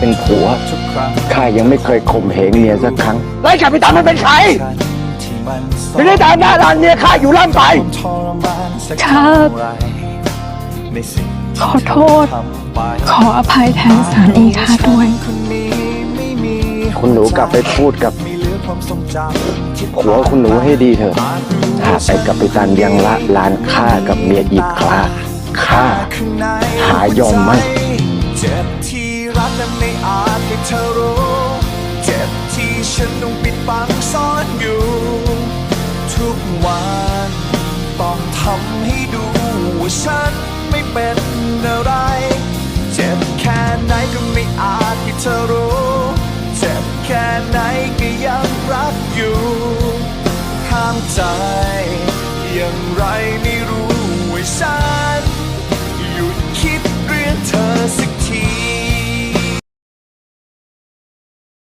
เป็นผัวทุกครั้งข้ายังไม่เคยข่มเหงเมียสักครั้ง ไล่กลับไปตามมันเป็นใครที่มันไม่ได้ตามหน้าร้านเมียข้าอยู่ล่ำไปทรมานสักชาติเท่ไรในสิ่งขอโทษทำไปขออภัยแทนสามีข้าด้วยคนนี้ไม่มีคุณหนูกลับไปพูดกับมีเหลือความทรงจำที่ผัวคุณหนูให้ดีเถอะหากไอ้กัปตันยังละลานข้ากับเมียอีกคราข้าข้างในหายอมไหมเจ็บ ที่รักนั้นไม่อาจให้เธอรู้ เจ็บที่ฉันต้องปิดบังซ่อนอยู่ ทุกวันต้องทำให้ดูว่าฉันไม่เป็นอะไร เจ็บแค่ไหนก็ไม่อาจให้เธอรู้ เจ็บแค่ไหนก็ยังรักอยู่ ห้ามใจอย่างไรไม่รู้